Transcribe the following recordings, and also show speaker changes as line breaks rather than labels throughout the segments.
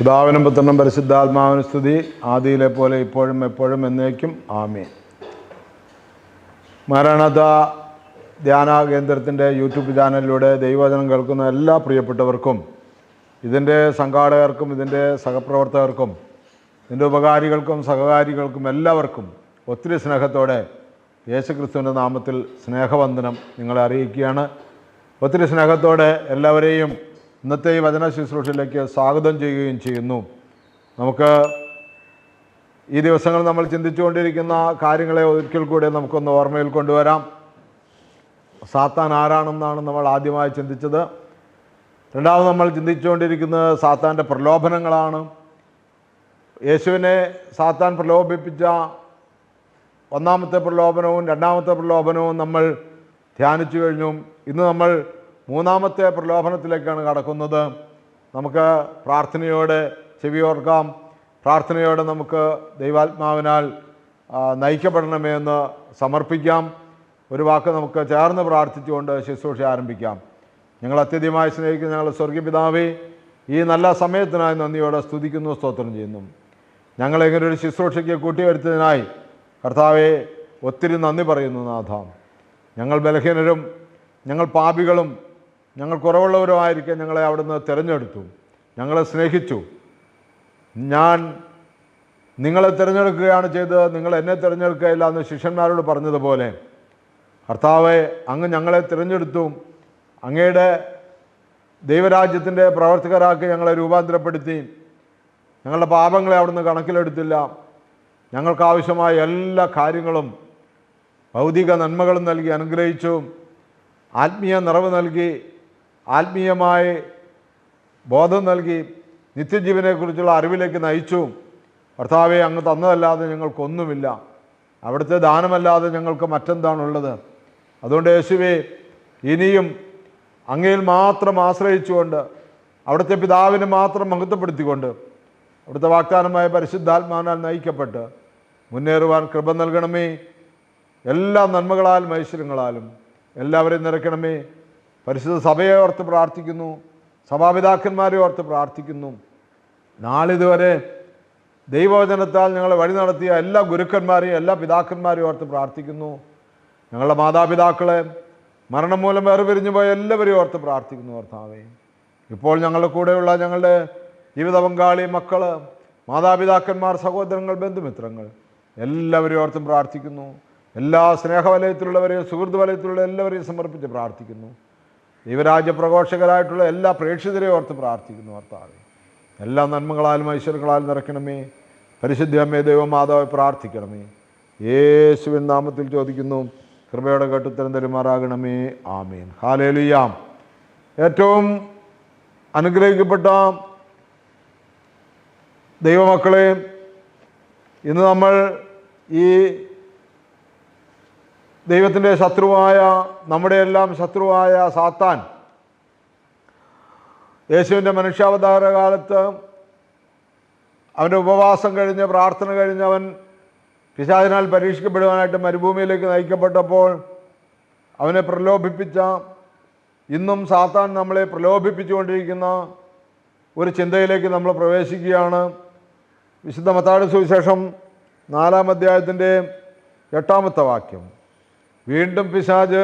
പിതാവിനും പുത്രനും പരിശുദ്ധാത്മാവിനും സ്തുതി. ആദിയിലെ പോലെ ഇപ്പോഴും എപ്പോഴും എന്നേക്കും. ആമീൻ. മരണത ധ്യാന കേന്ദ്രത്തിന്റെ യൂട്യൂബ് ചാനലിലൂടെ ദൈവവചനം കേൾക്കുന്ന എല്ലാ പ്രിയപ്പെട്ടവർക്കും ഇതിന്റെ സംഘാടകർക്കും ഇതിന്റെ സഹപ്രവർത്തകർക്കും ഇതിന്റെ ഉപകാരികൾക്കും സഹകാരികൾക്കും എല്ലാവർക്കും ഒത്തിരി സ്നേഹത്തോടെ യേശുക്രിസ്തുവിന്റെ നാമത്തിൽ സ്നേഹവന്ദനം നിങ്ങളെ അറിയിക്കുകയാണ്. ഒത്തിരി സ്നേഹത്തോടെ എല്ലാവരെയും ഇന്നത്തെ ഈ വചന ശുശ്രൂഷയിലേക്ക് സ്വാഗതം ചെയ്യുകയും ചെയ്യുന്നു. നമുക്ക് ഈ ദിവസങ്ങൾ നമ്മൾ ചിന്തിച്ചുകൊണ്ടിരിക്കുന്ന കാര്യങ്ങളെ ഒരിക്കൽ കൂടി നമുക്കൊന്ന് ഓർമ്മയിൽ കൊണ്ടുവരാം. സാത്താൻ ആരാണെന്നാണ് നമ്മൾ ആദ്യമായി ചിന്തിച്ചത്. രണ്ടാമത് നമ്മൾ ചിന്തിച്ചുകൊണ്ടിരിക്കുന്നത് സാത്താന്റെ പ്രലോഭനങ്ങളാണ്. യേശുവിനെ സാത്താൻ പ്രലോഭിപ്പിച്ച ഒന്നാമത്തെ പ്രലോഭനവും രണ്ടാമത്തെ പ്രലോഭനവും നമ്മൾ ധ്യാനിച്ചു കഴിഞ്ഞു. ഇന്ന് നമ്മൾ മൂന്നാമത്തെ പ്രലോഭനത്തിലേക്കാണ് കടക്കുന്നത്. നമുക്ക് പ്രാർത്ഥനയോടെ ചെവിയോർക്കാം. പ്രാർത്ഥനയോടെ നമുക്ക് ദൈവാത്മാവിനാൽ നയിക്കപ്പെടണമേ എന്ന് സമർപ്പിക്കാം. ഒരു വാക്ക് നമുക്ക് ചേർന്ന് പ്രാർത്ഥിച്ചുകൊണ്ട് ശുശ്രൂഷ ആരംഭിക്കാം. ഞങ്ങൾ അത്യധികമായി സ്നേഹിക്കുന്ന ഞങ്ങളുടെ സ്വർഗീയപിതാവേ ഈ നല്ല സമയത്തിനായി നന്ദിയോടെ സ്തുതിക്കുന്നു സ്തോത്രം ചെയ്യുന്നു. ഞങ്ങളെങ്ങനെ ഒരു ശുശ്രൂഷയ്ക്ക് കൂട്ടിവരുത്തതിനായി കർത്താവെ ഒത്തിരി നന്ദി പറയുന്നു നാഥ. ഞങ്ങൾ ബലഹീനരും ഞങ്ങൾ പാപികളും ഞങ്ങൾ കുറവുള്ളവരുമായിരിക്കെ ഞങ്ങളെ അവിടുന്ന് തിരഞ്ഞെടുത്തു. ഞങ്ങളെ സ്നേഹിച്ചു. ഞാൻ നിങ്ങളെ തിരഞ്ഞെടുക്കുകയാണ് ചെയ്തത് നിങ്ങൾ എന്നെ തിരഞ്ഞെടുക്കുകയില്ല എന്ന് ശിഷ്യന്മാരോട് പറഞ്ഞതുപോലെ കർത്താവെ അങ്ങ് ഞങ്ങളെ തിരഞ്ഞെടുത്തു. അങ്ങയുടെ ദൈവരാജ്യത്തിന്റെ പ്രവർത്തകരാക്കി ഞങ്ങളെ രൂപാന്തരപ്പെടുത്തി. ഞങ്ങളുടെ പാപങ്ങളെ അവിടുന്ന് കണക്കിലെടുത്തില്ല. ഞങ്ങൾക്കാവശ്യമായ എല്ലാ കാര്യങ്ങളും ഭൗതിക നന്മകളും നൽകി അനുഗ്രഹിച്ചു. ആത്മീയ നിറവ് നൽകി. ആത്മീയമായി ബോധം നൽകി നിത്യജീവനെക്കുറിച്ചുള്ള അറിവിലേക്ക് നയിച്ചു. ഭർത്താവെ അങ്ങ് തന്നതല്ലാതെ ഞങ്ങൾക്കൊന്നുമില്ല. അവിടുത്തെ ദാനമല്ലാതെ ഞങ്ങൾക്ക് മറ്റെന്താണുള്ളത്? അതുകൊണ്ട് യേശുവെ ഇനിയും അങ്ങയിൽ മാത്രം ആശ്രയിച്ചുകൊണ്ട് അവിടുത്തെ പിതാവിനെ മാത്രം മഹത്വപ്പെടുത്തിക്കൊണ്ട് അവിടുത്തെ വാഗ്ദാനമായ പരിശുദ്ധാത്മാവിനാൽ നയിക്കപ്പെട്ട് മുന്നേറുവാൻ കൃപ നൽകണമേ. എല്ലാ നന്മകളാലും ഐശ്വര്യങ്ങളാലും എല്ലാവരെയും നിറയ്ക്കണമേ. പരിശുദ്ധ സഭയെ ഓർത്ത് പ്രാർത്ഥിക്കുന്നു. സഭാപിതാക്കന്മാരെ ഓർത്ത് പ്രാർത്ഥിക്കുന്നു. നാളിതുവരെ ദൈവവചനത്താൽ ഞങ്ങളെ വഴി നടത്തിയ എല്ലാ ഗുരുക്കന്മാരെയും എല്ലാ പിതാക്കന്മാരെയും ഓർത്ത് പ്രാർത്ഥിക്കുന്നു. ഞങ്ങളുടെ മാതാപിതാക്കളെ മരണം മൂലം വേർപിരിഞ്ഞു പോയ എല്ലാവരെയും ഓർത്ത് പ്രാർത്ഥിക്കുന്നു ഓർത്താവേ ഇപ്പോൾ ഞങ്ങളുടെ കൂടെയുള്ള ഞങ്ങളുടെ ജീവിത പങ്കാളി മക്കൾ മാതാപിതാക്കന്മാർ സഹോദരങ്ങൾ ബന്ധുമിത്രങ്ങൾ എല്ലാവരെയും ഓർത്തും പ്രാർത്ഥിക്കുന്നു. എല്ലാ സ്നേഹവലയത്തിലുള്ളവരെയും സുഹൃത്ത് വലയത്തിലുള്ള എല്ലാവരെയും സമർപ്പിച്ച് പ്രാർത്ഥിക്കുന്നു. ദൈവരാജ്യ പ്രഘോഷകരായിട്ടുള്ള എല്ലാ പ്രേക്ഷിതരെ ഓർത്ത് പ്രാർത്ഥിക്കുന്നു ഓർത്താവേ എല്ലാ നന്മകളാലും ഐശ്വര്യങ്ങളാലും നിറയ്ക്കണമേ. പരിശുദ്ധ അമ്മേ ദൈവമാതാവെ പ്രാർത്ഥിക്കണമേ. യേശുവിൻ നാമത്തിൽ ചോദിക്കുന്നു കൃപയുടെ കേട്ടുത്തരം തരുമാറാകണമേ. ആമീൻ. ഹാലേലുയാം. ഏറ്റവും അനുഗ്രഹിക്കപ്പെട്ട ദൈവമക്കളെ ഇന്ന് നമ്മൾ ഈ ദൈവത്തിന്റെ ശത്രുവായ നമ്മുടെ എല്ലാം ശത്രുവായ സാത്താൻ. യേശുവിന്റെ മനുഷ്യാവതാര കാലത്ത് അവന്റെ ഉപവാസം കഴിഞ്ഞ് പ്രാർത്ഥന കഴിഞ്ഞ് അവൻ പിശാചിനാൽ പരീക്ഷിക്കപ്പെടുവാനായിട്ട് മരുഭൂമിയിലേക്ക് നയിക്കപ്പെട്ടപ്പോൾ അവനെ പ്രലോഭിപ്പിച്ച ഇന്നും സാത്താൻ നമ്മളെ പ്രലോഭിപ്പിച്ചുകൊണ്ടിരിക്കുന്ന ഒരു ചിന്തയിലേക്ക് നമ്മൾ പ്രവേശിക്കുകയാണ്. വിശുദ്ധ മത്താട് സുവിശേഷം നാലാം അധ്യായത്തിന്റെ എട്ടാമത്തെ വാക്യം. വീണ്ടും പിശാജ്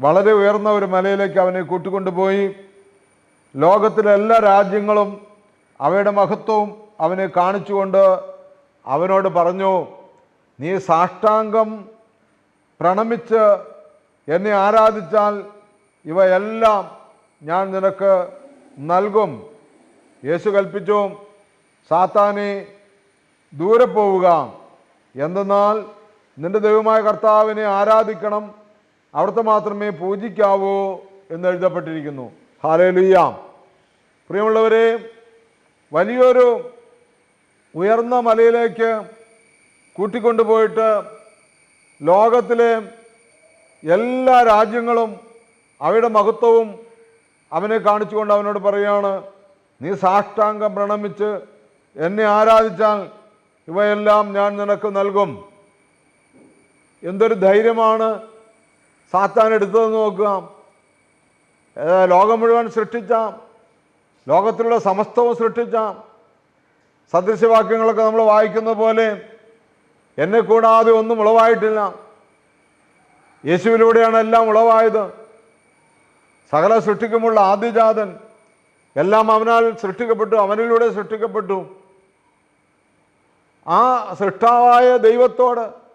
വളരെ ഉയർന്ന ഒരു മലയിലേക്ക് അവനെ കൂട്ടിക്കൊണ്ടുപോയി. ലോകത്തിലെ എല്ലാ രാജ്യങ്ങളും അവയുടെ മഹത്വവും അവനെ കാണിച്ചുകൊണ്ട് അവനോട് പറഞ്ഞു നീ സാഷ്ടാംഗം പ്രണമിച്ച് എന്നെ ആരാധിച്ചാൽ ഇവയെല്ലാം ഞാൻ നിനക്ക് നൽകും. യേശു കൽപ്പിച്ചു സാത്താനെ ദൂരെ പോവുക. എന്തെന്നാൽ നിന്റെ ദൈവമായ കർത്താവിനെ ആരാധിക്കണം. അവിടുത്തെ മാത്രമേ പൂജിക്കാവൂ എന്ന് എഴുതപ്പെട്ടിരിക്കുന്നു. ഹാലേലുയാം പ്രിയമുള്ളവരെ വലിയൊരു ഉയർന്ന മലയിലേക്ക് കൂട്ടിക്കൊണ്ടുപോയിട്ട് ലോകത്തിലെ എല്ലാ രാജ്യങ്ങളും അവയുടെ മഹത്വവും അവനെ കാണിച്ചുകൊണ്ട് അവനോട് പറയുകയാണ് നീ സാഷ്ടാംഗം പ്രണമിച്ച് എന്നെ ആരാധിച്ചാൽ ഇവയെല്ലാം ഞാൻ നിനക്ക് നൽകും. എന്തൊരു ധൈര്യമാണ് സാത്താൻ എടുത്തതെന്ന് നോക്കുക ലോകം മുഴുവൻ സൃഷ്ടിച്ച. ലോകത്തിലുള്ള സമസ്തവും സൃഷ്ടിച്ച. സദൃശവാക്യങ്ങളൊക്കെ നമ്മൾ വായിക്കുന്ന പോലെ എന്നെ കൂടാതെ ഒന്നും ഉളവായിട്ടില്ല. യേശുവിലൂടെയാണ് എല്ലാം ഉളവായത്. സകല സൃഷ്ടിക്കുമുള്ള ആദ്യജാതൻ എല്ലാം അവനാൽ സൃഷ്ടിക്കപ്പെട്ടു അവനിലൂടെ സൃഷ്ടിക്കപ്പെട്ടു. ആ സൃഷ്ടാവായ ദൈവത്തോട്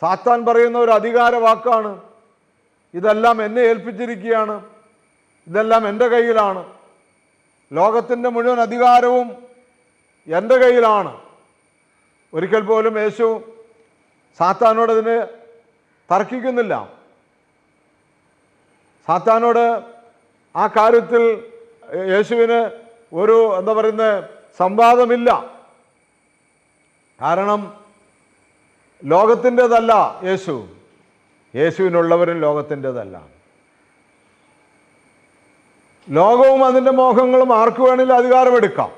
സാത്താൻ പറയുന്ന ഒരു അധികാര വാക്കാണ്. ഇതെല്ലാം എന്നെ ഏൽപ്പിച്ചിരിക്കുകയാണ്. ഇതെല്ലാം എന്റെ കയ്യിലാണ്. ലോകത്തിന്റെ മുഴുവൻ അധികാരവും എന്റെ കയ്യിലാണ്. ഒരിക്കൽ പോലും യേശു സാത്താനോട് അതിന് തർക്കിക്കുന്നില്ല. സാത്താനോട് ആ കാര്യത്തിൽ യേശുവിന് ഒരു എന്താ പറയുന്നത് സംവാദമില്ല. കാരണം ലോകത്തിന്റെതല്ല യേശു. യേശുവിനുള്ളവരും ലോകത്തിന്റെതല്ല. ലോകവും അതിന്റെ മോഹങ്ങളും ആർക്ക് വേണമെങ്കിലും അധികാരമെടുക്കാം.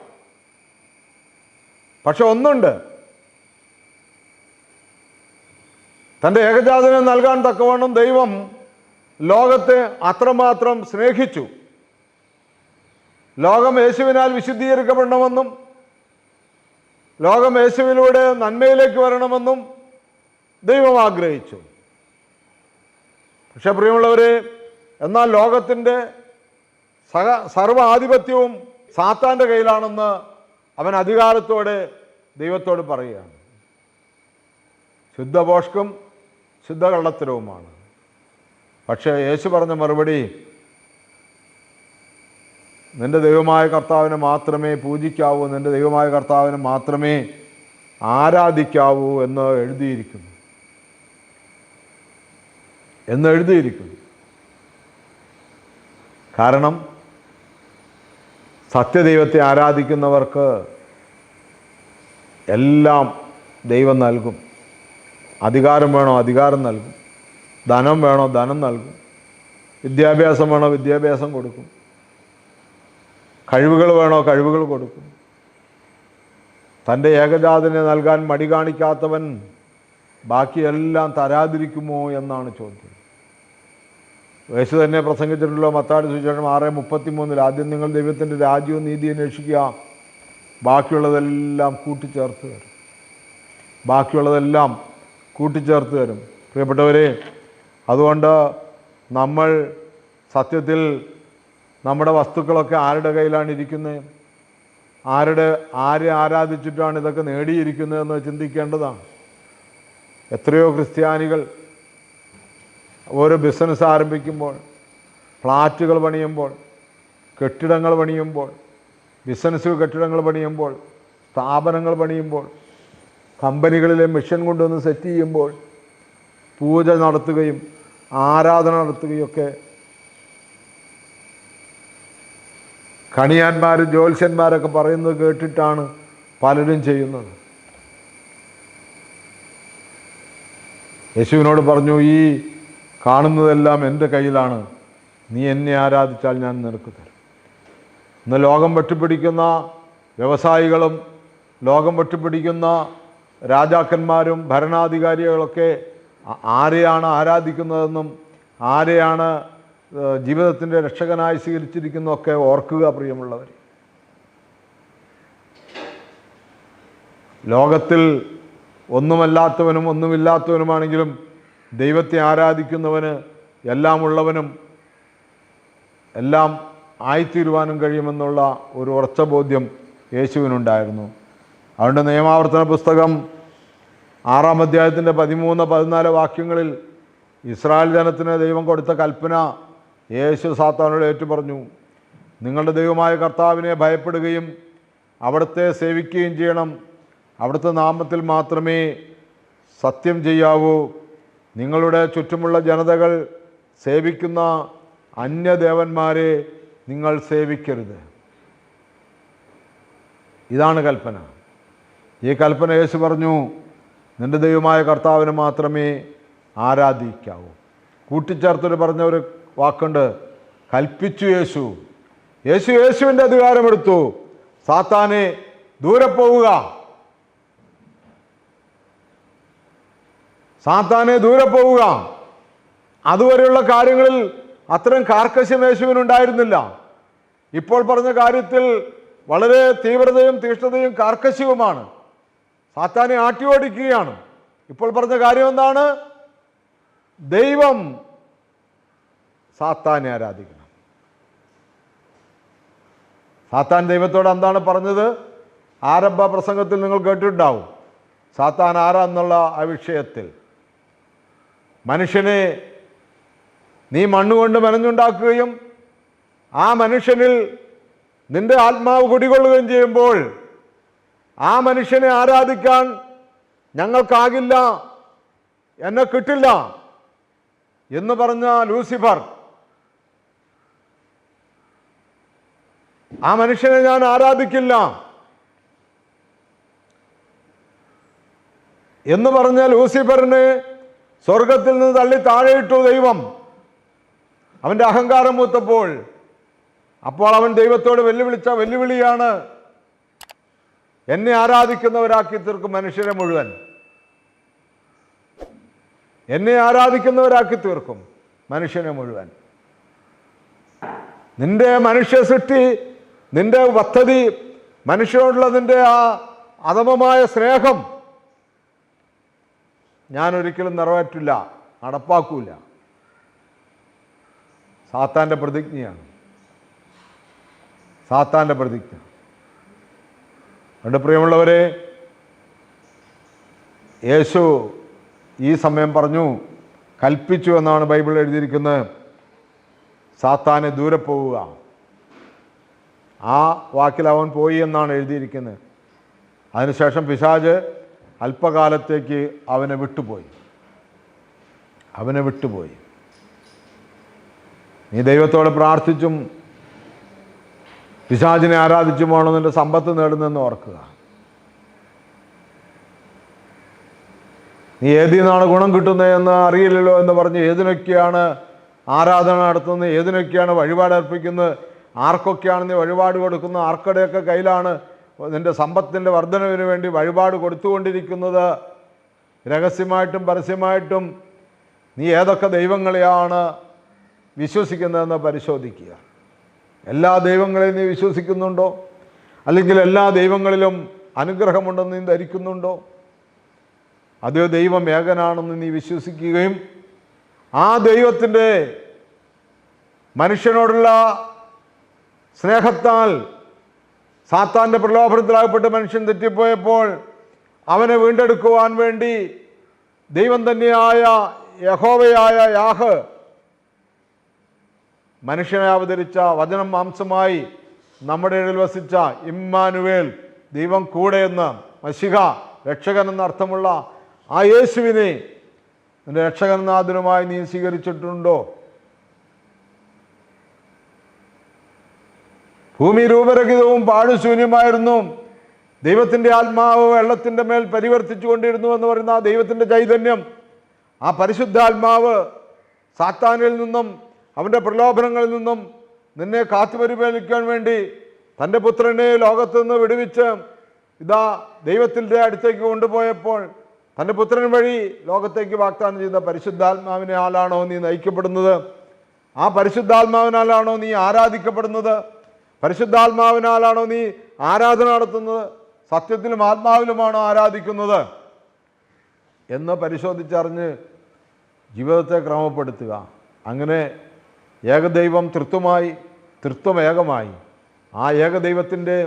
പക്ഷെ ഒന്നുണ്ട്. തന്റെ ഏകജാതനെ നൽകാൻ തക്കവണ്ണം ദൈവം ലോകത്തെ അത്രമാത്രം സ്നേഹിച്ചു. ലോകം യേശുവിനാൽ വിശുദ്ധീകരിക്കപ്പെടണമെന്നും ലോകം യേശുവിലൂടെ നന്മയിലേക്ക് വരണമെന്നും ദൈവം ആഗ്രഹിച്ചു. പക്ഷെ പ്രിയമുള്ളവരെ എന്നാൽ ലോകത്തിന്റെ സഹ സർവ ആധിപത്യവും സാത്താന്റെ കയ്യിലാണെന്ന് അവൻ അധികാരത്തോടെ ദൈവത്തോട് പറയുകയാണ്. ശുദ്ധപോഷ്കും ശുദ്ധകള്ളത്തരവുമാണ്. പക്ഷേ യേശു പറഞ്ഞ മറുപടി നിന്റെ ദൈവമായ കർത്താവിനെ മാത്രമേ പൂജിക്കാവൂ നിന്റെ ദൈവമായ കർത്താവിനെ മാത്രമേ ആരാധിക്കാവൂ എന്ന് എഴുതിയിരിക്കുന്നു. എന്ന് എഴുതിയിരിക്കുന്നു കാരണം സത്യദൈവത്തെ ആരാധിക്കുന്നവർക്ക് എല്ലാം ദൈവം നൽകും. അധികാരം വേണോ അധികാരം നൽകും. ധനം വേണോ ധനം നൽകും. വിദ്യാഭ്യാസം വേണോ വിദ്യാഭ്യാസം കൊടുക്കും. കഴിവുകൾ വേണോ കഴിവുകൾ കൊടുക്കും. തന്റെ ഏകജാതനെ നൽകാൻ മടി കാണിക്കാത്തവൻ ബാക്കിയെല്ലാം തരാതിരിക്കുമോ എന്നാണ് ചോദ്യം. യേശു തന്നെ പ്രസംഗിച്ചിട്ടുള്ള മത്താടി സുവിശേഷം ആറ് മുപ്പത്തി മൂന്നിൽ ആദ്യം നിങ്ങൾ ദൈവത്തിന്റെ രാജ്യവും നീതി അന്വേഷിക്കുക. ബാക്കിയുള്ളതെല്ലാം കൂട്ടിച്ചേർത്ത് തരും. ബാക്കിയുള്ളതെല്ലാം കൂട്ടിച്ചേർത്ത് തരും. പ്രിയപ്പെട്ടവരെ അതുകൊണ്ട് നമ്മൾ സത്യത്തിൽ നമ്മുടെ വസ്തുക്കളൊക്കെ ആരുടെ കയ്യിലാണ് ഇരിക്കുന്നത്? ആരുടെ ആരെ ആരാധിച്ചിട്ടാണ് ഇതൊക്കെ നേടിയിരിക്കുന്നതെന്ന് ചിന്തിക്കേണ്ടതാണ്. എത്രയോ ക്രിസ്ത്യാനികൾ ഓരോ ബിസിനസ് ആരംഭിക്കുമ്പോൾ ഫ്ലാറ്റുകൾ പണിയുമ്പോൾ കെട്ടിടങ്ങൾ പണിയുമ്പോൾ ബിസിനസ് കെട്ടിടങ്ങൾ പണിയുമ്പോൾ സ്ഥാപനങ്ങൾ പണിയുമ്പോൾ കമ്പനികളിലെ മിഷൻ കൊണ്ടുവന്ന് സെറ്റ് ചെയ്യുമ്പോൾ പൂജ നടത്തുകയും ആരാധന നടത്തുകയും ഒക്കെ കണിയാന്മാരും ജ്യോത്സ്യന്മാരൊക്കെ പറയുന്നത് കേട്ടിട്ടാണ് പലരും ചെയ്യുന്നത്. യേശുവിനോട് പറഞ്ഞു ഈ കാണുന്നതെല്ലാം എന്റെ കയ്യിലാണ്. നീ എന്നെ ആരാധിച്ചാൽ ഞാൻ നിനക്ക് തരും. ഇന്ന് ലോകം വെട്ടിപ്പിടിക്കുന്ന വ്യവസായികളും ലോകം വെട്ടിപ്പിടിക്കുന്ന രാജാക്കന്മാരും ഭരണാധികാരികളൊക്കെ ആരെയാണ് ആരാധിക്കുന്നതെന്നും ആരെയാണ് ജീവിതത്തിന്റെ രക്ഷകനായി സ്വീകരിച്ചിരിക്കുന്നതൊക്കെ ഓർക്കുക പ്രിയമുള്ളവർ. ലോകത്തിൽ ഒന്നുമല്ലാത്തവനും ഒന്നുമില്ലാത്തവനുമാണെങ്കിലും ദൈവത്തെ ആരാധിക്കുന്നവന് എല്ലാം ഉള്ളവനും എല്ലാം ആയിത്തീരുവാനും കഴിയുമെന്നുള്ള ഒരു ഉറച്ച ബോധ്യം യേശുവിനുണ്ടായിരുന്നു. അതുകൊണ്ട് നിയമാവർത്തന പുസ്തകം ആറാം അധ്യായത്തിന്റെ പതിമൂന്ന് പതിനാല് വാക്യങ്ങളിൽ ഇസ്രായേൽ ജനത്തിന് ദൈവം കൊടുത്ത കൽപ്പന യേശു സാത്താനോട് ഏറ്റുപറഞ്ഞു. നിങ്ങളുടെ ദൈവമായ കർത്താവിനെ ഭയപ്പെടുകയും അവിടുത്തെ സേവിക്കുകയും ചെയ്യണം. അവിടുത്തെ നാമത്തിൽ മാത്രമേ സത്യം ചെയ്യാവൂ. നിങ്ങളുടെ ചുറ്റുമുള്ള ജനതകൾ സേവിക്കുന്ന അന്യദേവന്മാരെ നിങ്ങൾ സേവിക്കരുത്. ഇതാണ് കൽപ്പന. ഈ കൽപ്പന യേശു പറഞ്ഞു നിന്റെ ദൈവമായ കർത്താവിന് മാത്രമേ ആരാധിക്കാവൂ. കൂട്ടിച്ചേർത്തൊരു പറഞ്ഞ ഒരു വാക്കുണ്ട് കൽപ്പിച്ചു യേശു. യേശു യേശുവിന്റെ അധികാരമെടുത്തു. സാത്താനെ ദൂരെ പോവുക. സാത്താനെ ദൂരെ പോവുക. അതുവരെയുള്ള കാര്യങ്ങളിൽ അത്തരം കാർക്കശ്യം യേശുവിനുണ്ടായിരുന്നില്ല. ഇപ്പോൾ പറഞ്ഞ കാര്യത്തിൽ വളരെ തീവ്രതയും തീഷ്ണതയും കാർക്കശ്യവുമാണ്. സാത്താനെ ആട്ടി ഓടിക്കുകയാണ് ഇപ്പോൾ പറഞ്ഞ കാര്യം എന്താണ്? ദൈവം സാത്താനെ ആരാധിക്കണം. സാത്താൻ ദൈവത്തോട് എന്താണ് പറഞ്ഞത്? ആരംഭ പ്രസംഗത്തിൽ നിങ്ങൾ കേട്ടിട്ടുണ്ടാവും. സാത്താൻ ആരാന്നുള്ള ആ വിഷയത്തിൽ. മനുഷ്യനെ നീ മണ്ണുകൊണ്ട് മനഞ്ഞുണ്ടാക്കുകയും ആ മനുഷ്യനിൽ നിന്റെ ആത്മാവ് കുടികൊള്ളുകയും ചെയ്യുമ്പോൾ ആ മനുഷ്യനെ ആരാധിക്കാൻ ഞങ്ങൾക്കാകില്ല എന്നെ കിട്ടില്ല എന്ന് പറഞ്ഞ ലൂസിഫർ. ആ മനുഷ്യനെ ഞാൻ ആരാധിക്കില്ല എന്ന് പറഞ്ഞ ലൂസിഫറിനെ സ്വർഗത്തിൽ നിന്ന് തള്ളി താഴെയിട്ടു ദൈവം. അവന്റെ അഹങ്കാരം മൂത്തപ്പോൾ. അപ്പോൾ അവൻ ദൈവത്തോട് വെല്ലുവിളിച്ച വെല്ലുവിളിയാണ് എന്നെ ആരാധിക്കുന്നവരാക്കി തീർക്കും മനുഷ്യരെ മുഴുവൻ. എന്നെ ആരാധിക്കുന്നവരാക്കി തീർക്കും മനുഷ്യനെ മുഴുവൻ. നിന്റെ മനുഷ്യ സൃഷ്ടി നിന്റെ പദ്ധതി മനുഷ്യനോടുള്ള നിന്റെ ആ അധമമായ സ്നേഹം ഞാൻ ഒരിക്കലും നിറവേറ്റില്ല നടപ്പാക്കൂല. സാത്താന്റെ പ്രതിജ്ഞയാണ്. സാത്താന്റെ പ്രതിജ്ഞ. എന്റെ പ്രിയമുള്ളവരെ യേശു ഈ സമയം പറഞ്ഞു കൽപ്പിച്ചു എന്നാണ് ബൈബിൾ എഴുതിയിരിക്കുന്നത്. സാത്താനെ ദൂരെ പോവുക. ആ വാക്കിൽ അവൻ പോയി എന്നാണ് എഴുതിയിരിക്കുന്നത്. അതിനുശേഷം പിശാജ് അല്പകാലത്തേക്ക് അവനെ വിട്ടുപോയി. അവനെ വിട്ടുപോയി. നീ ദൈവത്തോട് പ്രാർത്ഥിച്ചും പിശാചിനെ ആരാധിച്ചുമാണോ നിന്റെ സമ്പത്ത് നേടുന്നതെന്ന് ഓർക്കുക. നീ ഏതിൽ നിന്നാണ് ഗുണം കിട്ടുന്നതെന്ന് അറിയില്ലല്ലോ എന്ന് പറഞ്ഞ് ഏതിനൊക്കെയാണ് ആരാധന നടത്തുന്നത്? ഏതിനൊക്കെയാണ് വഴിപാട് അർപ്പിക്കുന്നത്? ആർക്കൊക്കെയാണ് നീ വഴിപാട് കൊടുക്കുന്നത്? ആർക്കടെയൊക്കെ കയ്യിലാണ് നിന്റെ സമ്പത്തിന്റെ വർധനവിന് വേണ്ടി വഴിപാട് കൊടുത്തുകൊണ്ടിരിക്കുന്നത് രഹസ്യമായിട്ടും പരസ്യമായിട്ടും നീ ഏതൊക്കെ ദൈവങ്ങളെയാണ് വിശ്വസിക്കുന്നതെന്ന് പരിശോധിക്കുക. എല്ലാ ദൈവങ്ങളെയും നീ വിശ്വസിക്കുന്നുണ്ടോ? അല്ലെങ്കിൽ എല്ലാ ദൈവങ്ങളിലും അനുഗ്രഹമുണ്ടെന്ന് നീ ധരിക്കുന്നുണ്ടോ? അതേ ദൈവം ഏകനാണെന്ന് നീ വിശ്വസിക്കുകയും ആ ദൈവത്തിന്റെ മനുഷ്യനോടുള്ള സ്നേഹത്താൽ സാത്താന്റെ പ്രലോഭനത്തിലാകപ്പെട്ട് മനുഷ്യൻ തെറ്റിപ്പോയപ്പോൾ അവനെ വീണ്ടെടുക്കുവാൻ വേണ്ടി ദൈവം തന്നെയായ യഹോവയായ യാഹ് മനുഷ്യനെ അവതരിച്ച വചനം മാംസമായി നമ്മുടെ ഇടയിൽ വസിച്ച ഇമ്മാനുവേൽ ദൈവം കൂടെ എന്ന് മഷിക രക്ഷകൻ എന്ന അർത്ഥമുള്ള ആ യേശുവിനെ നിന്റെ രക്ഷകനാഥനുമായി നീ സ്വീകരിച്ചിട്ടുണ്ടോ? ഭൂമി രൂപരഹിതവും പാഴുശൂന്യമായിരുന്നു ദൈവത്തിന്റെ ആത്മാവ് വെള്ളത്തിന്റെ മേൽ പരിവർത്തിച്ചു കൊണ്ടിരുന്നു എന്ന് പറയുന്ന ആ ദൈവത്തിന്റെ ചൈതന്യം. ആ പരിശുദ്ധാത്മാവ് സാത്താനിൽ നിന്നും അവന്റെ പ്രലോഭനങ്ങളിൽ നിന്നും നിന്നെ കാത്തുപരിപാലിക്കാൻ വേണ്ടി തന്റെ പുത്രനെ ലോകത്തു നിന്ന് വിടുവിച്ച് ഇതാ ദൈവത്തിന്റെ അടുത്തേക്ക് കൊണ്ടുപോയപ്പോൾ തന്റെ പുത്രൻ വഴി ലോകത്തേക്ക് വാഗ്ദാനം ചെയ്ത പരിശുദ്ധാത്മാവിനെ ആളാണോ നീ നയിക്കപ്പെടുന്നത്? ആ പരിശുദ്ധാത്മാവിനാലാണോ നീ ആരാധിക്കപ്പെടുന്നത്? പരിശുദ്ധാത്മാവിനാലാണോ നീ ആരാധന നടത്തുന്നത്? സത്യത്തിലും ആത്മാവിലുമാണോ ആരാധിക്കുന്നത്? എന്ന് പരിശോധിച്ചറിഞ്ഞ് ജീവിതത്തെ ക്രമപ്പെടുത്തുക. അങ്ങനെ ഏകദൈവം തൃത്വമായി തൃത്വം ഏകമായി ആ ഏകദൈവത്തിന്റെ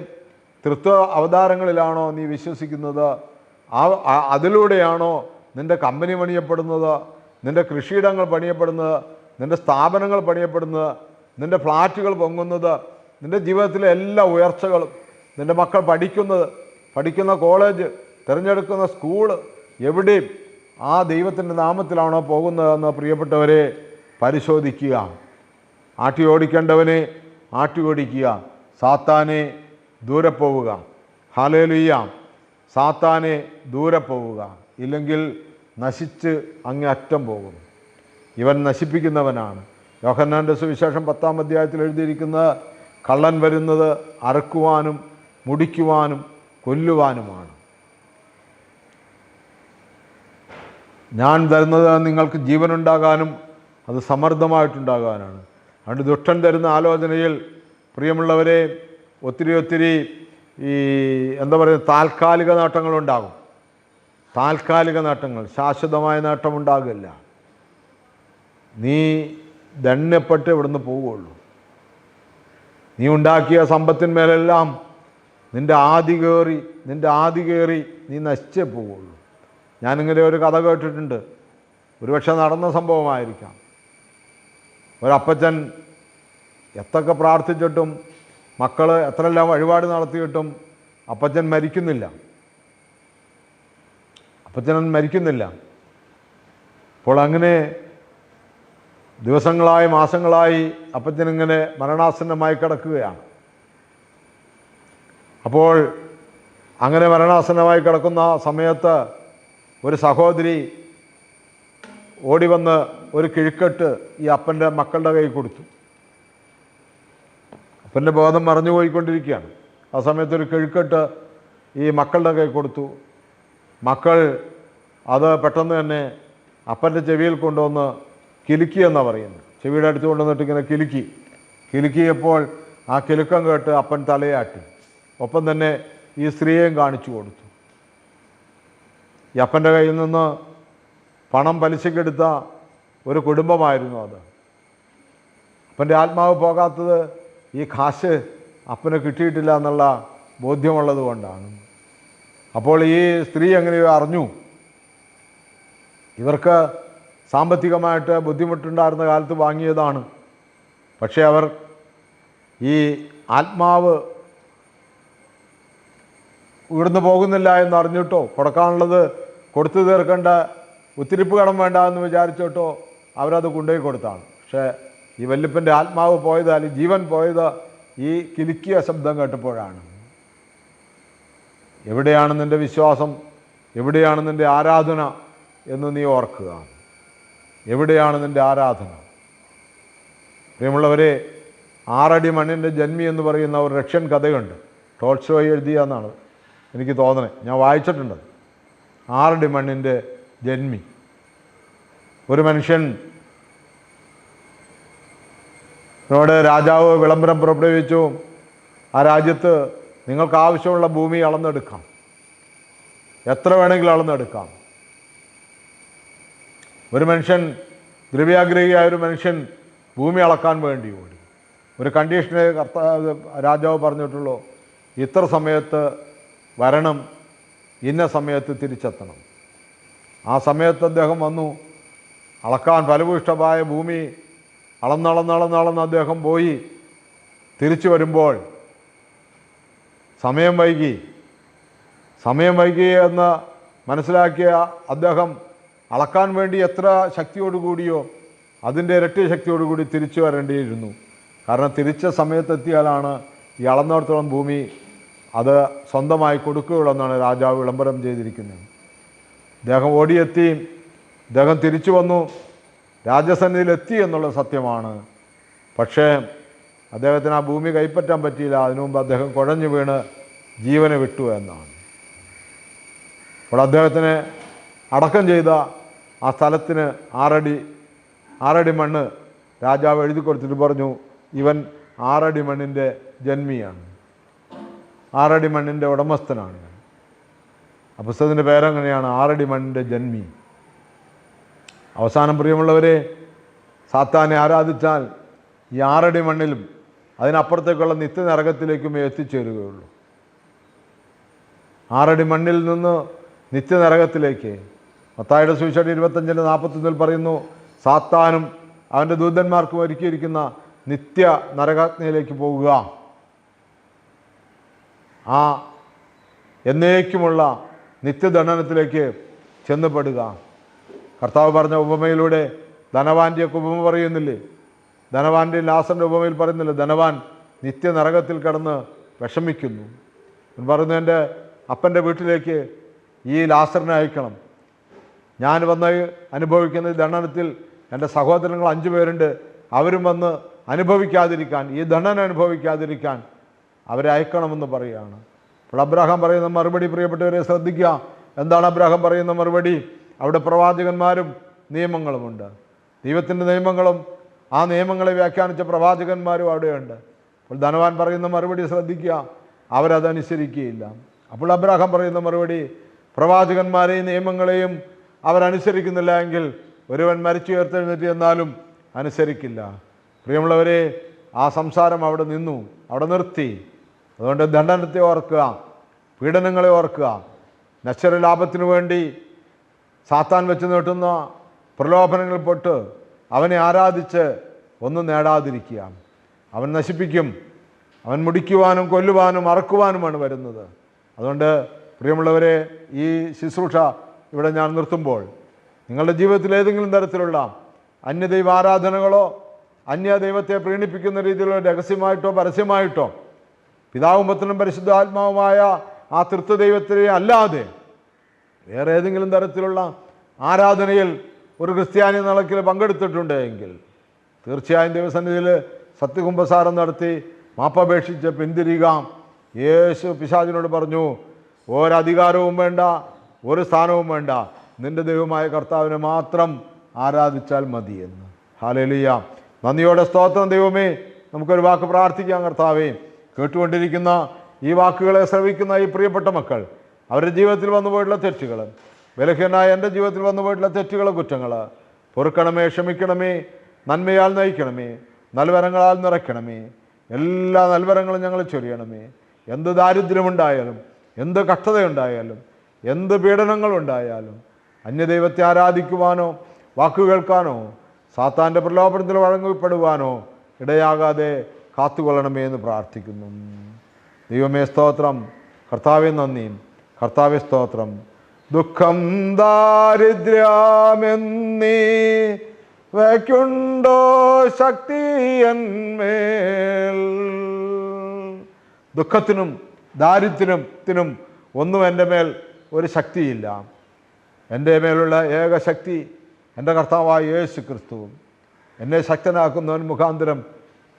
തൃത്വ അവതാരങ്ങളിലാണോ നീ വിശ്വസിക്കുന്നത്? ആ അതിലൂടെയാണോ നിന്റെ കമ്പനി പണിയപ്പെടുന്നത്? നിന്റെ കൃഷിയിടങ്ങൾ പണിയപ്പെടുന്നത്? നിന്റെ സ്ഥാപനങ്ങൾ പണിയപ്പെടുന്നത്? നിന്റെ ഫ്ലാറ്റുകൾ പൊങ്ങുന്നത്? നിന്റെ ജീവിതത്തിലെ എല്ലാ ഉയർച്ചകളും നിന്റെ മക്കൾ പഠിക്കുന്നത് പഠിക്കുന്ന കോളേജ് തിരഞ്ഞെടുക്കുന്ന സ്കൂൾ എവിടെയും ആ ദൈവത്തിന്റെ നാമത്തിലാണോ പോകുന്നതെന്ന് പ്രിയപ്പെട്ടവരെ പരിശോധിക്കുക. ആട്ടി ഓടിക്കേണ്ടവനെ ആട്ടി ഓടിക്കുക. സാത്താനെ ദൂരെ പോവുക. ഹാലേലുയ്യ സാത്താനെ ദൂരെ പോവുക. ഇല്ലെങ്കിൽ നശിച്ച് അങ്ങേ അറ്റം പോകും. ഇവൻ നശിപ്പിക്കുന്നവനാണ്. യോഹന്നാന്റെ സുവിശേഷം പത്താം അധ്യായത്തിൽ എഴുതിയിരിക്കുന്ന കള്ളൻ വരുന്നത് അറക്കുവാനും മുടിക്കുവാനും കൊല്ലുവാനുമാണ്. ഞാൻ തരുന്നത് നിങ്ങൾക്ക് ജീവനുണ്ടാകാനും അത് സമൃദ്ധമായിട്ടുണ്ടാകാനാണ് അതുകൊണ്ട് ദുഷ്ടൻ തരുന്ന ആലോചനയിൽ പ്രിയമുള്ളവരെ ഒത്തിരി ഒത്തിരി ഈ എന്താ പറയുക താൽക്കാലിക നേട്ടങ്ങളുണ്ടാകും. താൽക്കാലിക നേട്ടങ്ങൾ ശാശ്വതമായ നേട്ടമുണ്ടാകില്ല. നീ ദണ്യപ്പെട്ട് ഇവിടുന്ന് പോവുകയുള്ളൂ. നീ ഉണ്ടാക്കിയ സമ്പത്തിന്മേലെല്ലാം നിന്റെ ആദി കയറി നിന്റെ ആദി കയറി നീ നശിച്ചേ പോവുള്ളൂ. ഞാനിങ്ങനെ ഒരു കഥ കേട്ടിട്ടുണ്ട്. ഒരുപക്ഷെ നടന്ന സംഭവമായിരിക്കാം. ഒരപ്പച്ചൻ എത്തൊക്കെ പ്രാർത്ഥിച്ചിട്ടും മക്കൾ എത്രയെല്ലാം വഴിപാട് നടത്തിയിട്ടും അപ്പച്ചൻ മരിക്കുന്നില്ല. അപ്പച്ചനൻ മരിക്കുന്നില്ല. അപ്പോൾ അങ്ങനെ ദിവസങ്ങളായി മാസങ്ങളായി അപ്പച്ചനിങ്ങനെ മരണാസന്നമായി കിടക്കുകയാണ്. അപ്പോൾ അങ്ങനെ മരണാസന്നമായി കിടക്കുന്ന സമയത്ത് ഒരു സഹോദരി ഓടി വന്ന് ഒരു കിഴുക്കെട്ട് ഈ അപ്പന്റെ മക്കളുടെ കൈ കൊടുത്തു. അപ്പന്റെ ബോധം മറഞ്ഞു പോയിക്കൊണ്ടിരിക്കുകയാണ്. ആ സമയത്ത് ഒരു കിഴുക്കെട്ട് ഈ മക്കളുടെ കൈ കൊടുത്തു. മക്കൾ അത് പെട്ടെന്ന് തന്നെ അപ്പന്റെ ചെവിയിൽ കൊണ്ടുവന്ന് കിലുക്കി എന്നാണ് പറയുന്നത്. ചെവിയുടെ അടുത്ത് കൊണ്ടുവന്നിട്ട് ഇങ്ങനെ കിലുക്കി. കിലുക്കിയപ്പോൾ ആ കിലുക്കം കേട്ട് അപ്പൻ തലയാട്ടി. ഒപ്പം തന്നെ ഈ സ്ത്രീയെയും കാണിച്ചു കൊടുത്തു. ഈ അപ്പന്റെ കയ്യിൽ നിന്ന് പണം പലിശക്കെടുത്ത ഒരു കുടുംബമായിരുന്നു അത്. അപ്പന്റെ ആത്മാവ് പോകാത്തത് ഈ കാശ് അപ്പന് കിട്ടിയിട്ടില്ല എന്നുള്ള ബോധ്യമുള്ളത് കൊണ്ടാണ്. അപ്പോൾ ഈ സ്ത്രീ എങ്ങനെയോ അറിഞ്ഞു. ഇവർക്ക് സാമ്പത്തികമായിട്ട് ബുദ്ധിമുട്ടുണ്ടായിരുന്ന കാലത്ത് വാങ്ങിയതാണ്. പക്ഷേ അവർ ഈ ആത്മാവ് ഇവിടുന്ന് പോകുന്നില്ല എന്ന് അറിഞ്ഞിട്ടോ കൊടുക്കാനുള്ളത് കൊടുത്തു തീർക്കേണ്ട ഉത്തിരിപ്പ് കടം വേണ്ട എന്ന് വിചാരിച്ചിട്ടോ അവരത് കൊണ്ടുപോയി കൊടുത്താണ്. പക്ഷേ ഈ വല്യപ്പന്റെ ആത്മാവ് പോയത് അല്ലെങ്കിൽ ജീവൻ പോയത് ഈ കിലുക്കിയ ശബ്ദം കേട്ടപ്പോഴാണ്. എവിടെയാണ് നിന്റെ വിശ്വാസം? എവിടെയാണ് നിന്റെ ആരാധന എന്ന് നീ ഓർക്കുക. എവിടെയാണ് നിന്റെ ആരാധന? പ്രിയമുള്ളവരെ ആറടി മണ്ണിന്റെ ജന്മി എന്ന് പറയുന്ന ഒരു റഷ്യൻ കഥയുണ്ട്. ടോൾസോ എഴുതിയ എന്നാണ് എനിക്ക് തോന്നണേ. ഞാൻ വായിച്ചിട്ടുണ്ട്. ആറടി മണ്ണിന്റെ ജന്മി. ഒരു മനുഷ്യൻ നമ്മുടെ രാജാവ് വിളംബരം പുറപ്പെടുവിച്ചു. ആ രാജ്യത്ത് നിങ്ങൾക്ക് ആവശ്യമുള്ള ഭൂമി അളന്നെടുക്കാം. എത്ര വേണമെങ്കിലും അളന്നെടുക്കാം. ഒരു മനുഷ്യൻ ദ്രവ്യാഗ്രഹിയായ ഒരു മനുഷ്യൻ ഭൂമി അളക്കാൻ വേണ്ടി ഓടി. ഒരു കണ്ടീഷനെ കർത്താവ് രാജാവ് പറഞ്ഞിട്ടുള്ളൂ ഇത്ര സമയത്ത് വരണം ഇന്ന സമയത്ത് തിരിച്ചെത്തണം. ആ സമയത്ത് അദ്ദേഹം വന്നു. അളക്കാൻ ഫലഭൂഷ്ടമായ ഭൂമി അളന്നളന്നളന്നളന്ന് അദ്ദേഹം പോയി. തിരിച്ചു വരുമ്പോൾ സമയം വൈകി. സമയം വൈകി എന്ന് മനസ്സിലാക്കിയ അദ്ദേഹം അളക്കാൻ വേണ്ടി എത്ര ശക്തിയോടുകൂടിയോ അതിന്റെ ഇരട്ടി ശക്തിയോടുകൂടി തിരിച്ചു വരേണ്ടിയിരുന്നു. കാരണം തിരിച്ച സമയത്തെത്തിയാലാണ് ഈ അളന്നിടത്തോളം ഭൂമി അത് സ്വന്തമായി കൊടുക്കുകയുള്ളൂ എന്നാണ് രാജാവ് വിളംബരം ചെയ്തിരിക്കുന്നത്. അദ്ദേഹം ഓടിയെത്തി അദ്ദേഹം തിരിച്ചു വന്നു രാജസന്നിധിയിലെത്തി എന്നുള്ള സത്യമാണ്. പക്ഷേ അദ്ദേഹത്തിന് ആ ഭൂമി കൈപ്പറ്റാൻ പറ്റിയില്ല. അതിനു മുമ്പ് അദ്ദേഹം കുഴഞ്ഞു വീണ് ജീവനെ വിട്ടു എന്നാണ്. അപ്പോൾ അദ്ദേഹത്തിന് അടക്കം ചെയ്ത ആ സ്ഥലത്തിന് ആറടി ആറടി മണ്ണ് രാജാവ് എഴുതി കൊടുത്തിട്ട് പറഞ്ഞു ഇവൻ ആറടി മണ്ണിന്റെ ജന്മിയാണ്. ആറടി മണ്ണിന്റെ ഉടമസ്ഥനാണ് ആ പേരങ്ങനെയാണ്? ആറടി മണ്ണിന്റെ ജന്മി. അവസാനം പ്രിയമുള്ളവരെ സാത്താനെ ആരാധിച്ചാൽ ഈ ആറടി മണ്ണിലും അതിനപ്പുറത്തേക്കുള്ള നിത്യനരകത്തിലേക്കും എത്തിച്ചേരുകയുള്ളൂ. ആറടി മണ്ണിൽ നിന്ന് നിത്യനരകത്തിലേക്ക് മത്തായുടെ സുവിശേഷം ഇരുപത്തഞ്ചിന്റെ നാൽപ്പത്തൊന്നിൽ പറയുന്നു സാത്താനും അവന്റെ ദൂതന്മാർക്കും ഒരുക്കിയിരിക്കുന്ന നിത്യ നരകാഗ്നിയിലേക്ക് പോകുക. ആ എന്നേക്കുമുള്ള നിത്യദണ്ഡനത്തിലേക്ക് ചെന്നപ്പെടുക കർത്താവ് പറഞ്ഞ ഉപമയിലൂടെ ധനവാന്റെയൊക്കെ ഉപമ പറയുന്നില്ലേ? ധനവാന്റെ ലാസറിന്റെ ഉപമയിൽ പറയുന്നില്ല? ധനവാൻ നിത്യനരകത്തിൽ കിടന്ന് വിഷമിക്കുന്നു. പറയുന്നതിന്റെ അപ്പന്റെ വീട്ടിലേക്ക് ഈ ലാസറിനെ അയക്കണം. ഞാൻ വന്ന് അനുഭവിക്കുന്ന ദണ്ഡനത്തിൽ എന്റെ സഹോദരങ്ങൾ അഞ്ചു പേരുണ്ട്. അവരും വന്ന് അനുഭവിക്കാതിരിക്കാൻ ഈ ദണ്ഡനം അനുഭവിക്കാതിരിക്കാൻ അവരെ അയക്കണമെന്ന് പറയുകയാണ്. അപ്പോൾ അബ്രാഹാം പറയുന്ന മറുപടി പ്രിയപ്പെട്ടവരെ ശ്രദ്ധിക്കുക. എന്താണ് അബ്രാഹാം പറയുന്ന മറുപടി? അവിടെ പ്രവാചകന്മാരും നിയമങ്ങളുമുണ്ട്. ദൈവത്തിന്റെ നിയമങ്ങളും ആ നിയമങ്ങളെ വ്യാഖ്യാനിച്ച പ്രവാചകന്മാരും അവിടെയുണ്ട്. അപ്പോൾ ധനവാൻ പറയുന്ന മറുപടി ശ്രദ്ധിക്കുക. അവരതനുസരിക്കുകയില്ല. അപ്പോൾ അബ്രാഹാം പറയുന്ന മറുപടി പ്രവാചകന്മാരെയും നിയമങ്ങളെയും അവരനുസരിക്കുന്നില്ല എങ്കിൽ ഒരുവൻ മരിച്ചു ഉയർത്തെഴുന്നേറ്റ് എന്നാലും അനുസരിക്കില്ല. പ്രിയമുള്ളവരെ ആ സംസാരം അവിടെ നിന്നു അവിടെ നിർത്തി. അതുകൊണ്ട് ദണ്ഡനത്തെ ഓർക്കുക പീഡനങ്ങളെ ഓർക്കുക. നശ്വര ലാഭത്തിനു വേണ്ടി സാത്താൻ വെച്ച് നീട്ടുന്ന പ്രലോഭനങ്ങൾ പൊട്ട് അവനെ ആരാധിച്ച് ഒന്നും നേടാതിരിക്കുക. അവൻ നശിപ്പിക്കും അവൻ മുടിക്കുവാനും കൊല്ലുവാനും അറക്കുവാനുമാണ് വരുന്നത്. അതുകൊണ്ട് പ്രിയമുള്ളവരെ ഈ ശുശ്രൂഷ ഇവിടെ ഞാൻ നിർത്തുമ്പോൾ നിങ്ങളുടെ ജീവിതത്തിൽ ഏതെങ്കിലും തരത്തിലുള്ള അന്യദൈവ ആരാധനകളോ അന്യ ദൈവത്തെ പ്രീണിപ്പിക്കുന്ന രീതിയിലുള്ള രഹസ്യമായിട്ടോ പരസ്യമായിട്ടോ പിതാവും പത്തനും പരിശുദ്ധാത്മാവുമായ ആ തൃത്വദൈവത്തിനെ അല്ലാതെ വേറെ ഏതെങ്കിലും തരത്തിലുള്ള ആരാധനയിൽ ഒരു ക്രിസ്ത്യാനി നിലക്കിൽ പങ്കെടുത്തിട്ടുണ്ട് എങ്കിൽ തീർച്ചയായും ദൈവസന്നിധിയിൽ സത്യകുംഭസാരം നടത്തി മാപ്പപേക്ഷിച്ച് പിന്തിരിക. യേശു പിശാചിനോട് പറഞ്ഞു ഒരധികാരവും വേണ്ട ഒരു സ്ഥാനവും വേണ്ട. നിന്റെ ദൈവമായ കർത്താവിനെ മാത്രം ആരാധിച്ചാൽ മതി എന്ന്. ഹാലലിയ നന്ദിയോടെ സ്തോത്രം ദൈവമേ. നമുക്കൊരു വാക്ക് പ്രാർത്ഥിക്കാം കർത്താവേ. കേട്ടുകൊണ്ടിരിക്കുന്ന ഈ വാക്കുകളെ ശ്രവിക്കുന്ന ഈ പ്രിയപ്പെട്ട മക്കൾ അവരുടെ ജീവിതത്തിൽ വന്നു പോയിട്ടുള്ള തെറ്റുകൾ ബലഹീനായ എന്റെ ജീവിതത്തിൽ വന്നു പോയിട്ടുള്ള തെറ്റുകൾ കുറ്റങ്ങൾ പൊറുക്കണമേ ക്ഷമിക്കണമേ നന്മയാൽ നയിക്കണമേ നൽവരങ്ങളാൽ നിറയ്ക്കണമേ എല്ലാ നൽവരങ്ങളും ഞങ്ങൾ ചൊരിയണമേ. എന്ത് ദാരിദ്ര്യമുണ്ടായാലും എന്ത് കഷ്ടതയുണ്ടായാലും എന്ത് പീഡനങ്ങളുണ്ടായാലും അന്യദൈവത്തെ ആരാധിക്കുവാനോ വാക്കു കേൾക്കാനോ സാത്താന്റെ പ്രലോഭനത്തിൽ വഴങ്ങപ്പെടുവാനോ ഇടയാകാതെ കാത്തുകൊള്ളണമേ എന്ന് പ്രാർത്ഥിക്കുന്നു. ദൈവമേ സ്തോത്രം. കർത്താവെ നന്ദി. കർത്താവെ സ്തോത്രം. ദുഃഖം ദാരിദ്ര്യമെന്നീ വയ്ക്കുണ്ടോ ശക്തി എന്മേൽ ദുഃഖത്തിനും ദാരിദ്ര്യത്തിനും ഒന്നും എന്റെ മേൽ ഒരു ശക്തിയില്ല. എന്റെ മേലുള്ള ഏക ശക്തി എന്റെ കർത്താവായ യേശു ക്രിസ്തുവും എന്നെ ശക്തനാക്കുന്നവൻ മുഖാന്തരം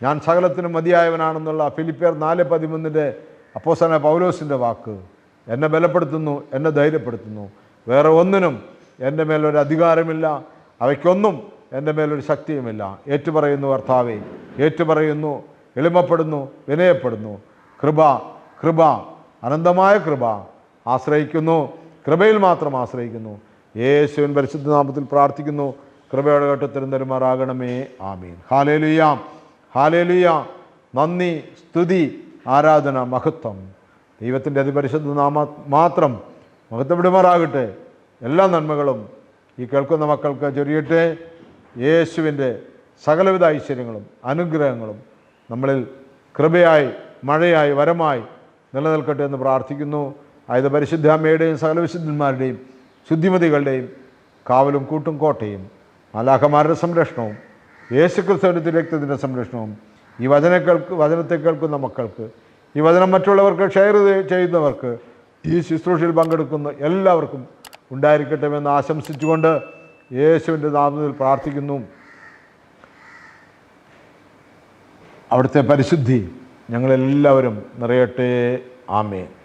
ഞാൻ സകലത്തിനും മതിയായവനാണെന്നുള്ള ഫിലിപ്പിയർ നാല് പതിമൂന്നിന്റെ അപ്പോസന പൗലോസിന്റെ വാക്ക് എന്നെ ബലപ്പെടുത്തുന്നു എന്നെ ധൈര്യപ്പെടുത്തുന്നു. വേറെ ഒന്നിനും എന്റെ മേലൊരു അധികാരമില്ല അവയ്ക്കൊന്നും എന്റെ മേലൊരു ശക്തിയുമില്ല. ഏറ്റുപറയുന്നു കർത്താവേ ഏറ്റുപറയുന്നു എളിമപ്പെടുന്നു വിനയപ്പെടുന്നു. കൃപ കൃപ അനന്തമായ കൃപ. ആശ്രയിക്കുന്നു. കൃപയിൽ മാത്രം ആശ്രയിക്കുന്നു. യേശുവിൻ പരിശുദ്ധ നാമത്തിൽ പ്രാർത്ഥിക്കുന്നു. കൃപയുടെ ഘട്ടത്തിലും തരുമാറാകണമേ. ആമീൻ. ഹാലേലുയാം. ഹാലേലുയ. നന്ദി സ്തുതി ആരാധന മഹത്വം. ദൈവത്തിന്റെ അതിപരിശുദ്ധ നാമ മാത്രം മഹത്വപ്പെടുമാറാകട്ടെ. എല്ലാ നന്മകളും ഈ കേൾക്കുന്ന മക്കൾക്ക് ചൊരിയട്ടെ. യേശുവിന്റെ സകലവിധ ഐശ്വര്യങ്ങളും അനുഗ്രഹങ്ങളും നമ്മളിൽ കൃപയായി മഴയായി വരമായി നിലനിൽക്കട്ടെ എന്ന് പ്രാർത്ഥിക്കുന്നു. ആയത് പരിശുദ്ധാമ്മയുടെയും സകല വിശുദ്ധന്മാരുടെയും ശുദ്ധിമതികളുടെയും കാവലും കൂട്ടും കോട്ടയും മലാഖമാരുടെ സംരക്ഷണവും യേശുക്രിസ്തുവിന്റെ രക്തത്തിന്റെ സംരക്ഷണവും ഈ വചന കേൾക്ക് വചനത്തെ കേൾക്കുന്ന മക്കൾക്ക് ഈ വചനം മറ്റുള്ളവർക്ക് ഷെയർ ചെയ്യുന്നവർക്ക് ഈ ശുശ്രൂഷയിൽ പങ്കെടുക്കുന്ന എല്ലാവർക്കും ഉണ്ടായിരിക്കട്ടെ എന്ന് ആശംസിച്ചുകൊണ്ട് യേശുവിന്റെ നാമത്തിൽ പ്രാർത്ഥിക്കുന്നു. അവിടുത്തെ പരിശുദ്ധി ഞങ്ങളെല്ലാവരും നിറയട്ടെ. ആമേൻ.